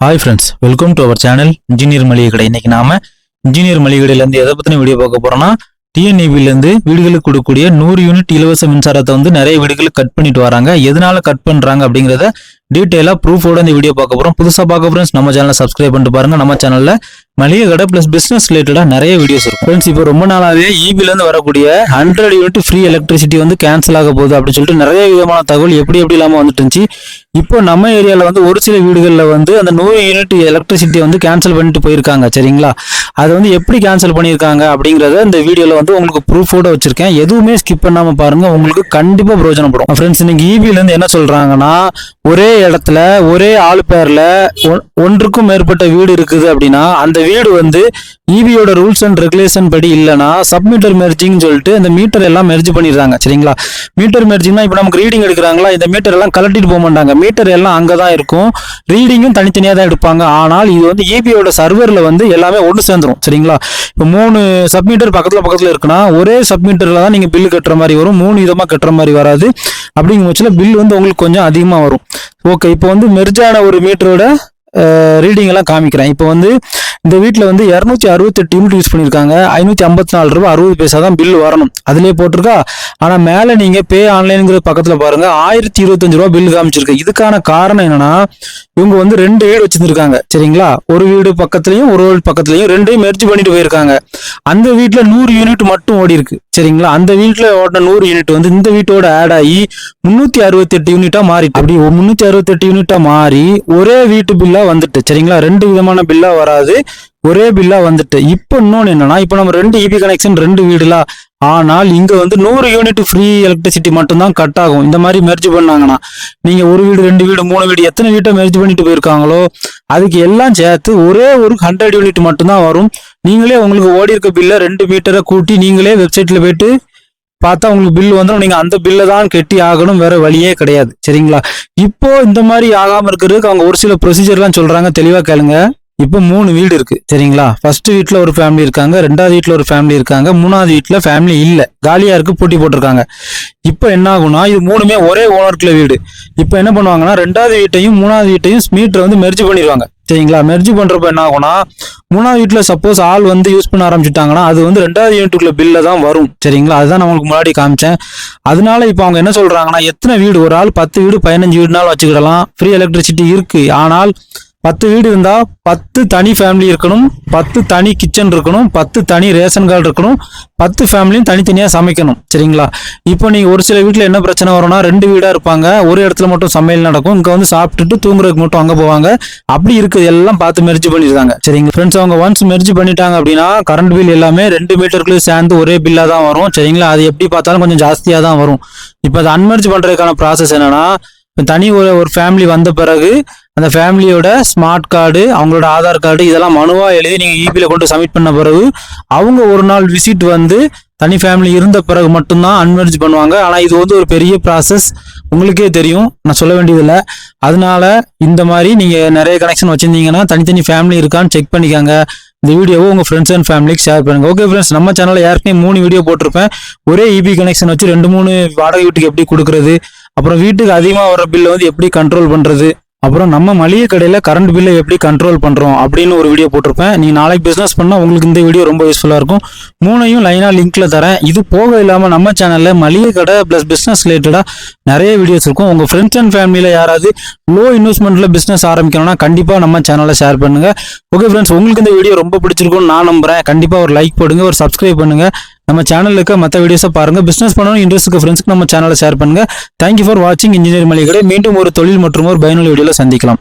Hi friends welcome to our channel engineer மளிகை கடை இன்னைக்கு நாம இன்ஜினியர் மளிகை கடையிலேருந்து எதை பற்றின வீடியோ பார்க்க போறோம்னா டிஎன்இபிலேருந்து வீடுகளுக்கு கொடுக்கக்கூடிய நூறு யூனிட் இலவச மின்சாரத்தை வந்து நிறைய வீடுகளுக்கு கட் பண்ணிட்டு வராங்க. எதனால கட் பண்ணுறாங்க அப்படிங்கிறத டீட்டெயிலாக ப்ரூஃபோட இந்த வீடியோ பார்க்க போகிறோம் புதுசாக பார்க்க ஃப்ரெண்ட்ஸ் நம்ம சேனலை சப்ஸ்கிரைப் பண்ணிட்டு பாருங்க. நம்ம சேனலில் மளிகை கடை ப்ளஸ் பிஸ்னஸ் ரிலேட்டடாக நிறைய வீடியோஸ் இருக்கும். ஃப்ரெண்ட்ஸ் இப்போ ரொம்ப நாளாவே இபிலேருந்து வரக்கூடிய ஹண்ட்ரட் யூனிட் ஃப்ரீ எலக்ட்ரிசிட்டி வந்து கேன்சல் ஆக போகுது அப்படின்னு சொல்லிட்டு நிறைய விதமான தகவல் எப்படி எப்படி இல்லாமல் வந்துட்டு இருந்துச்சு. இப்போ நம்ம ஏரியாவில் வந்து ஒரு சில வீடுகளில் வந்து அந்த நூறு யூனிட் எலக்ட்ரிசிட்டியை வந்து கேன்சல் பண்ணிட்டு போயிருக்காங்க சரிங்களா? அதை வந்து எப்படி கேன்சல் பண்ணியிருக்காங்க அப்படிங்கிறத இந்த வீடியோவில் வந்து உங்களுக்கு ப்ரூஃபோட வச்சிருக்கேன். எதுவுமே ஸ்கிப் பண்ணாமல் பாருங்கள் உங்களுக்கு கண்டிப்பாக பிரயோஜனப்படும். ஃப்ரெண்ட்ஸ் இன்னைக்கு இபிலேருந்து என்ன சொல்கிறாங்கன்னா ஒரே இடத்துல ஒரே ஆள் பேரில் ஒன்றுக்கும் மேற்பட்ட வீடு இருக்குது அப்படின்னா அந்த வீடு வந்து ஈபியோட ரூல்ஸ் அண்ட் ரெகுலேஷன் படி இல்லைன்னா சப்மீட்டர் மெர்ஜிங் சொல்லிட்டு இந்த மீட்டர் எல்லாம் மெர்ஜ் பண்ணிடுறாங்க. சரிங்களா? மீட்டர் மெர்ஜிங்னா இப்போ நமக்கு ரீடிங் எடுக்கிறாங்களா? இந்த மீட்டர் எல்லாம் கலட்டிட்டு போக மாட்டாங்க. மீட்டர் எல்லாம் அங்கே தான் இருக்கும் ரீடிங்கும் தனித்தனியாக தான் எடுப்பாங்க. ஆனால் இது வந்து ஈபியோட சர்வரில் வந்து எல்லாமே ஒன்று சேர்ந்துரும். சரிங்களா? இப்போ மூணு சப்மீட்டர் பக்கத்தில் பக்கத்தில் இருக்குன்னா ஒரே சப்மீட்டரில் தான் நீங்கள் பில்லு கட்டுற மாதிரி வரும். மூணு விதமாக கட்டுற மாதிரி வராது. அப்படிங்கும் பட்சத்தில் பில் வந்து உங்களுக்கு கொஞ்சம் அதிகமாக வரும். ஓகே இப்போ வந்து மெர்ஜான ஒரு மீட்டரோட ரீடிங்கெல்லாம் காமிக்கிறேன். இப்போ வந்து இந்த வீட்டில் வந்து இரநூத்தி அறுபத்தெட்டு யூனிட் யூஸ் பண்ணியிருக்காங்க ஐநூற்றி ஐம்பத்தி நாலு ரூபா அறுபது பைசா தான் பில் வரணும். அதுலேயே போட்டிருக்கா? ஆனால் மேலே நீங்கள் பே ஆன்லைனுங்கிற பக்கத்தில் பாருங்க. ஆயிரத்தி இருபத்தஞ்சு ரூபா பில் காமிச்சிருக்கு. இதுக்கான காரணம் என்னன்னா இவங்க வந்து ரெண்டு வீடு வச்சுருந்துருக்காங்க. சரிங்களா? ஒரு வீடு பக்கத்துலேயும் ஒரு வீடு பக்கத்துலையும் ரெண்டையும் மெர்ஜ் பண்ணிட்டு போயிருக்காங்க. அந்த வீட்டில் நூறு யூனிட் மட்டும் ஓடி இருக்கு. சரிங்களா? அந்த வீட்டில் ஓடின நூறு யூனிட் வந்து இந்த வீட்டோட ஆட் ஆகி முந்நூற்றி அறுபத்தெட்டு யூனிட்டாக மாறிட்டு மாறி அப்படி முந்நூற்றி அறுபத்தெட்டு யூனிட்டாக மாறி ஒரே வீட்டு பில்லா வந்துட்டு சரிங்களா? ரெண்டு விதமான பில்லாக வராது. ஒரே பில்லாக வந்துட்டு இப்போ இன்னொன்று என்னன்னா இப்போ நம்ம ரெண்டு இபி கனெக்ஷன் ரெண்டு வீடுலாம் ஆனால் இங்கே வந்து நூறு யூனிட் ஃப்ரீ எலக்ட்ரிசிட்டி மட்டும்தான் கட் ஆகும். இந்த மாதிரி மெர்ஜ் பண்ணாங்கன்னா நீங்கள் ஒரு வீடு ரெண்டு வீடு மூணு வீடு எத்தனை வீட்டை மெர்ஜ் பண்ணிட்டு போயிருக்காங்களோ அதுக்கு எல்லாம் சேர்த்து ஒரே ஒரு ஹண்ட்ரட் யூனிட் மட்டும்தான் வரும். நீங்களே உங்களுக்கு ஓடி இருக்க பில்லை ரெண்டு மீட்டரை கூட்டி நீங்களே வெப்சைட்டில் போயிட்டு பார்த்தா உங்களுக்கு பில் வந்துடும் நீங்கள் அந்த பில்லை தான் கெட்டி ஆகணும். வேற வழியே கிடையாது. சரிங்களா? இப்போ இந்த மாதிரி ஆகாமல் இருக்கிறதுக்கு அவங்க ஒரு சில ப்ரொசீஜர்லாம் சொல்கிறாங்க தெளிவாக கேளுங்க. இப்போ மூணு வீடு இருக்கு. சரிங்களா? ஃபர்ஸ்ட் வீட்டில் ஒரு ஃபேமிலி இருக்காங்க. ரெண்டாவது வீட்டில் ஒரு ஃபேமிலி இருக்காங்க. மூணாவது வீட்டில் ஃபேமிலி இல்லை. காலியா இருக்கு. பூட்டி போட்டிருக்காங்க. இப்போ என்ன ஆகும்னா இது மூணுமே ஒரே ஓனருக்குள்ள வீடு. இப்போ என்ன பண்ணுவாங்கன்னா ரெண்டாவது வீட்டையும் மூணாவது வீட்டையும் மீட்டரை வந்து மெர்ஜ் பண்ணிடுவாங்க. சரிங்களா? மெர்ஜ் பண்ணுறப்ப என்ன ஆகும்னா மூணாவது வீட்டில் சப்போஸ் ஆள் வந்து யூஸ் பண்ண ஆரம்பிச்சிட்டாங்கன்னா அது வந்து ரெண்டாவது யூனிட்டுக்குள்ள பில்ல தான் வரும். சரிங்களா? அதுதான் நம்மளுக்கு முன்னாடி காமிச்சேன். அதனால இப்போ அவங்க என்ன சொல்றாங்கன்னா எத்தனை வீடு? ஒரு ஆள் பத்து வீடு பதினஞ்சு வீடுனாலும் வச்சுக்கிடலாம். ஃப்ரீ எலக்ட்ரிசிட்டி இருக்கு. ஆனால் பத்து வீடு இருந்தால் பத்து தனி ஃபேமிலி இருக்கணும் பத்து தனி கிச்சன் இருக்கணும் பத்து தனி ரேஷன் கார்டு இருக்கணும் பத்து ஃபேமிலியும் தனித்தனியாக சமைக்கணும். சரிங்களா? இப்போ நீங்கள் ஒரு சில வீட்டில் என்ன பிரச்சனை வரும்னா ரெண்டு வீடாக இருப்பாங்க ஒரு இடத்துல மட்டும் சமையல் நடக்கும் இங்கே வந்து சாப்பிட்டுட்டு தூங்குறதுக்கு மட்டும் அங்கே போவாங்க. அப்படி இருக்குது எல்லாம் பார்த்து மெர்ஜ் பண்ணிருக்காங்க சரிங்க ஃப்ரெண்ட்ஸ் அவங்க ஒன்ஸ் மெர்ஜ் பண்ணிட்டாங்க அப்படின்னா கரண்ட் பில் எல்லாமே ரெண்டு மீட்டருக்குள்ளே சேர்ந்து ஒரே பில்லாக தான் வரும். சரிங்களா? அது எப்படி பார்த்தாலும் கொஞ்சம் ஜாஸ்தியாக தான் வரும். இப்போ அதை அன்மெர்ஜ் பண்ணுறதுக்கான ப்ராசஸ் என்னென்னா தனி ஒரு ஒரு ஃபேமிலி வந்த பிறகு அந்த ஃபேமிலியோட ஸ்மார்ட் கார்டு அவங்களோட ஆதார் கார்டு இதெல்லாம் மனுவாக எழுதி நீங்கள் இபியில் கொண்டு சப்மிட் பண்ண பிறகு அவங்க ஒரு நாள் விசிட் வந்து தனி ஃபேமிலி இருந்த பிறகு மட்டும்தான் அன்மெர்ஜ் பண்ணுவாங்க. ஆனால் இது வந்து ஒரு பெரிய ப்ராசஸ் உங்களுக்கே தெரியும். நான் சொல்ல வேண்டியதில்லை. அதனால இந்த மாதிரி நீங்கள் நிறைய கனெக்ஷன் வச்சிருந்தீங்கன்னா தனித்தனி ஃபேமிலி இருக்கான்னு செக் பண்ணிக்கோங்க. இந்த வீடியோவை உங்கள் ஃப்ரெண்ட்ஸ் அண்ட் ஃபேமிலிக்கு ஷேர் பண்ணுங்க. ஓகே ஃப்ரெண்ட்ஸ் நம்ம சேனலில் ஏற்கனவே மூணு வீடியோ போட்டிருப்பேன். ஒரே இபி கனெக்ஷன் வச்சு ரெண்டு மூணு வாடகை வீட்டுக்கு எப்படி கொடுக்குறது? அப்புறம் வீட்டுக்கு அதிகமாக வர பில்லை வந்து எப்படி கண்ட்ரோல் பண்ணுறது அப்புறம் நம்ம மளிகை கடையில் கரண்ட் பில்லை எப்படி கண்ட்ரோல் பண்ணுறோம் அப்படின்னு ஒரு வீடியோ போட்டிருப்பேன். நீ நாளைக்கு பிஸ்னஸ் பண்ணால் உங்களுக்கு இந்த வீடியோ ரொம்ப யூஸ்ஃபுல்லாக இருக்கும். மூணையும் லைனாக லிங்க்கில் தரேன். இது போக இல்லாமல் நம்ம சேனலில் மளிகை கடை ப்ளஸ் பிஸ்னஸ் ரிலேட்டடாக நிறைய வீடியோஸ் இருக்கும். உங்கள் ஃப்ரெண்ட்ஸ் அண்ட் ஃபேமிலியில் யாராவது லோ இன்வெஸ்ட்மெண்ட்டில் பிஸ்னஸ் ஆரம்பிக்கணும்னா கண்டிப்பாக நம்ம சேனலை ஷேர் பண்ணுங்க. ஓகே ஃப்ரெண்ட்ஸ் உங்களுக்கு இந்த வீடியோ ரொம்ப பிடிச்சிருக்கும்னு நான் நம்புகிறேன் கண்டிப்பாக ஒரு லைக் போடுங்க ஒரு சப்ஸ்கிரைப் பண்ணுங்கள் நம்ம சேனலுக்கு மற்ற வீடியோஸை பாருங்க. பிசினஸ் பண்ணணும் இன்ட்ரெஸ்ட் ஃப்ரெண்ட்ஸ்க்கு நம்ம சேனலை ஷேர் பண்ணுங்க. தேங்க்யூ ஃபார் வாட்சிங் இன்ஜினியர் மளிகை மீண்டும் ஒரு தொழில் மற்றும் ஒரு பயனுள்ள வீடியோவில் சந்திக்கலாம்.